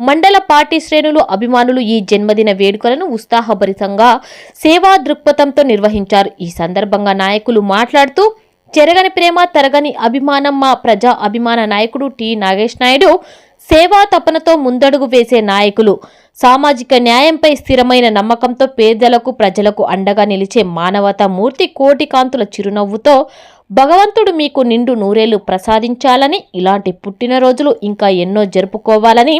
మండల పార్టీ శ్రేణులు అభిమానులు ఈ జన్మదిన వేడుకలను ఉత్సాహభరితంగా సేవా దృక్పథంతో నిర్వహించారు. ఈ సందర్భంగా నాయకులు మాట్లాడుతూ చెరగని ప్రేమ తరగని అభిమానం మా ప్రజా అభిమాన నాయకుడు టి. నాగేష్ నాయుడు సేవా తపనతో ముందడుగు వేసే నాయకులు. సామాజిక న్యాయంపై స్థిరమైన నమ్మకంతో పేదలకు ప్రజలకు అండగా నిలిచే మానవతా మూర్తి కోటి కాంతుల చిరునవ్వుతో భగవంతుడు మీకు నిండు నూరేళ్ళు ప్రసాదించాలని ఇలాంటి పుట్టినరోజులు ఇంకా ఎన్నో జరుపుకోవాలని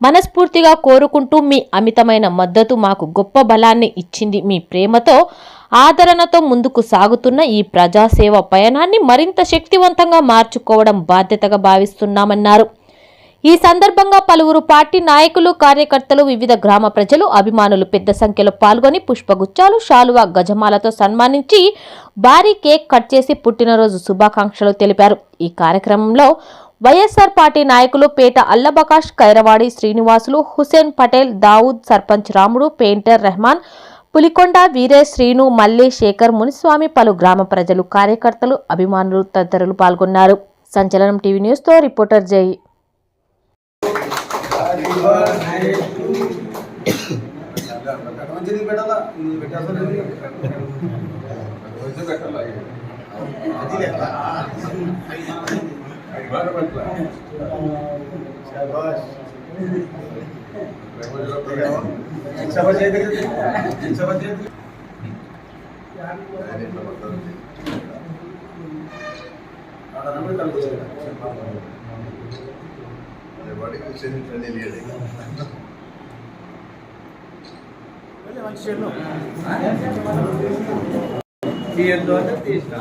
మనస్ఫూర్తిగా కోరుకుంటూ మీ అమితమైన మద్దతు మాకు గొప్ప బలాన్ని ఇచ్చింది. మీ ప్రేమతో ఆదరణతో ముందుకు సాగుతున్న ఈ ప్రజాసేవ పయనాన్ని మరింత శక్తివంతంగా మార్చుకోవడం బాధ్యతగా భావిస్తున్నామన్నారు. ఈ సందర్భంగా పలువురు పార్టీ నాయకులు కార్యకర్తలు వివిధ గ్రామ ప్రజలు అభిమానులు పెద్ద సంఖ్యలో పాల్గొని పుష్పగుచ్చాలు శాలువా గజమాలతో సన్మానించి భారీ కేక్ కట్ చేసి పుట్టినరోజు శుభాకాంక్షలు తెలిపారు. ఈ కార్యక్రమంలో వైఎస్ఆర్ పార్టీ నాయకులు పేట అల్లబకాష్ కైరవాడి శ్రీనివాసులు హుసేన్ పటేల్ దావుద్ సర్పంచ్ రాముడు పెయింటర్ రెహమాన్ పులికొండ వీరే శ్రీను మల్లి శేఖర్ మునిస్వామి పలు గ్రామ ప్రజలు కార్యకర్తలు అభిమానులు తదితరులు పాల్గొన్నారు. సంచలనం టీవీ న్యూస్తో రిపోర్టర్ జై. అది శాబాష్ శిక్షణ చేతి శిక్షణ చేతి ఆడ నమ్మకం కలుగుతుంది తీయద్దు అంటే తీసిన.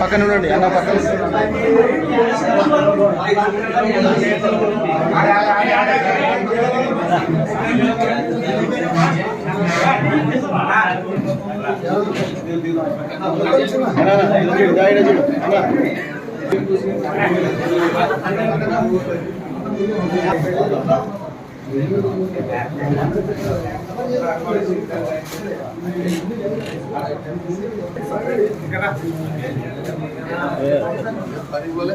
పక్కన ఉండండి. అన్న పక్కన বলে?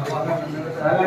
మళ్ళీ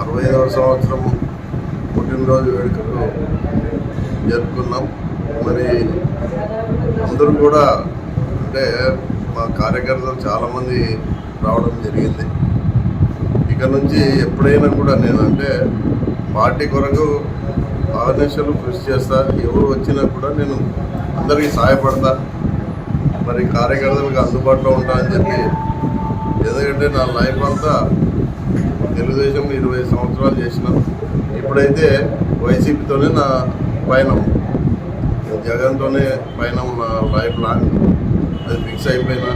అరవై ఐదవ సంవత్సరం పుట్టినరోజు వేడుకలు జరుపుకున్నాం. మరి అందరూ కూడా అంటే మా కార్యకర్తలు చాలామంది రావడం జరిగింది. ఇక నుంచి ఎప్పుడైనా కూడా నేను అంటే పార్టీ కొరకు ఆర్గనైజేషన్లు కృషి చేస్తా ఎవరు వచ్చినా కూడా నేను అందరికీ సహాయపడతా మరి కార్యకర్తలకు అందుబాటులో ఉంటా అని చెప్పి. ఎందుకంటే నా లైఫ్ అంతా తెలుగుదేశం ఇరవై సంవత్సరాలు చేసిన. ఇప్పుడైతే వైసీపీతోనే నా పయనం. జగన్తోనే పయనం నా లైఫ్ లాంగ్. అది ఫిక్స్ అయిపోయినా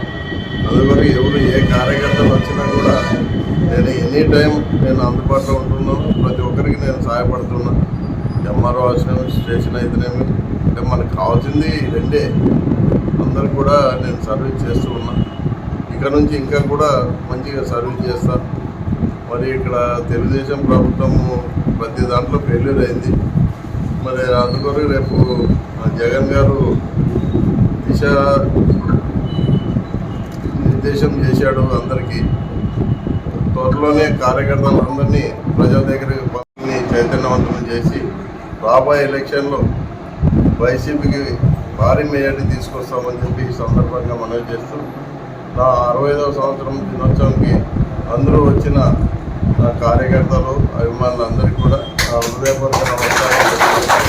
అందువల్ల ఎవరు ఏ కార్యకర్తలు వచ్చినా కూడా నేను ఎనీ టైం నేను అందుబాటులో ఉంటున్నాను ప్రతి ఒక్కరికి నేను సహాయపడుతున్నా. ఎంఆర్ఓ వచ్చినేమి స్టేషన్ అయితేనేమి అంటే మనకు కావాల్సింది రెండే. అందరు కూడా నేను సర్వీస్ చేస్తూ ఉన్నా. ఇక్కడ నుంచి ఇంకా కూడా మంచిగా సర్వీస్ చేస్తా. మరి ఇక్కడ తెలుగుదేశం ప్రభుత్వం ప్రతి దాంట్లో ఫెయిల్యూర్ అయింది. మరి అందుకొరకు రేపు జగన్ గారు దిశ ఉద్దేశం చేశాడు అందరికీ. త్వరలోనే కార్యకర్తలందరినీ ప్రజల దగ్గరికి పంపిణీ చైతన్యవంతం చేసి రాబోయే ఎలక్షన్లో వైసీపీకి భారీ మెజార్టీ తీసుకొస్తామని చెప్పి ఈ సందర్భంగా మనవి చేస్తూ నా అరవై ఐదవ సంవత్సరం దినోత్సవంకి అందరూ వచ్చిన నా కార్యకర్తలు అభిమానులందరికీ కూడా నా హృదయపూర్వక నమస్కారం